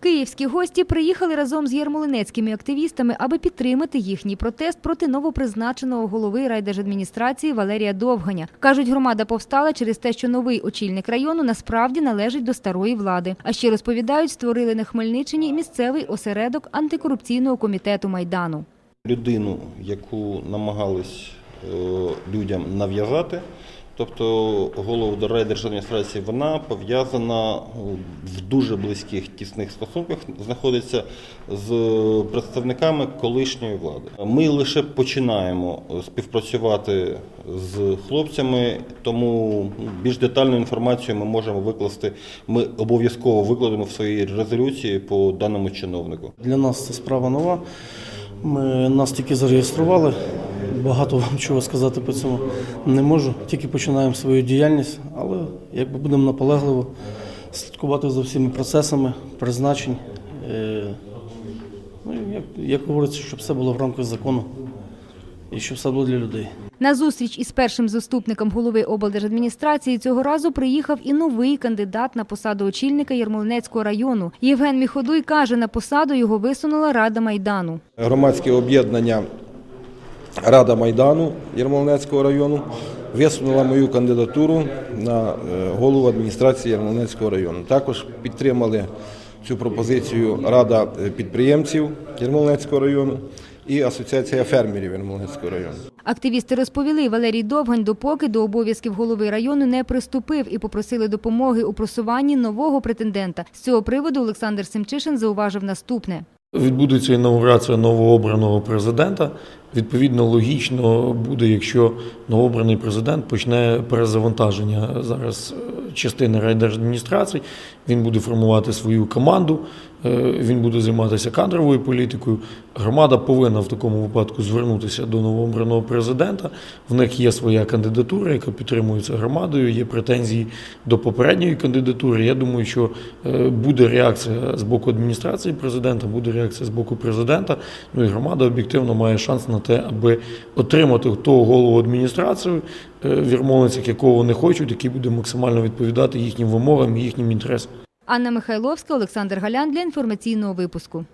Київські гості приїхали разом з ярмолинецькими активістами, аби підтримати їхній протест проти новопризначеного голови райдержадміністрації Валерія Довганя. Кажуть, громада повстала через те, що новий очільник району насправді належить до старої влади. А ще розповідають, створили на Хмельниччині місцевий осередок антикорупційного комітету майдану. людину, яку намагались е, людям нав'язати, тобто голову до райдержадміністрації, вона пов'язана е, в дуже близьких тісних стосунках, знаходиться з представниками колишньої влади. Ми лише починаємо співпрацювати з хлопцями, тому ну, більш детальну інформацію ми можемо викласти. Ми обов'язково викладемо в своїй резолюції по даному чиновнику. Для нас це справа нова. Ми нас тільки зареєстрували. Багато вам чого сказати по цьому не можу. Тільки починаємо свою діяльність, але якби будемо наполегливо слідкувати за всіма процесами, призначень. Е, Ну, і як, як говориться, щоб все було в рамках закону і щоб все було для людей. На зустріч із першим заступником голови облдержадміністрації цього разу приїхав і новий кандидат на посаду очільника Ярмолинецького району. Євген Міходуй каже, на посаду його висунула Рада Майдану. громадське об'єднання Рада Майдану Ярмолинецького району висунула мою кандидатуру на е, голову адміністрації Ярмолинецького району. Також підтримали цю пропозицію Рада е, підприємців Ярмолинецького району і Асоціація фермерів Ярмолинецького району. Активісти розповіли, Валерій Довгань допоки до обов'язків голови району не приступив і попросили допомоги у просуванні нового претендента. З цього приводу Олександр Семчишин зауважив наступне. Відбудеться інаугурація новообраного президента. Відповідно, логічно буде, якщо новообраний президент почне перезавантаження зараз е, частини райдержадміністрації. Він буде формувати свою команду, він буде займатися кадровою політикою. Громада повинна в такому випадку звернутися до новообраного президента. В них є своя кандидатура, яка підтримується громадою. Є претензії до попередньої кандидатури. Я думаю, що е, буде реакція з боку адміністрації президента, буде реакція з боку президента. Ну і громада об'єктивно має шанс на те, аби отримати того голову адміністрації е, якого вони хочуть, який буде максимально відповідати їхнім вимогам і їхнім інтересам. Анна Михайловська, Олександр Галян для інформаційного випуску.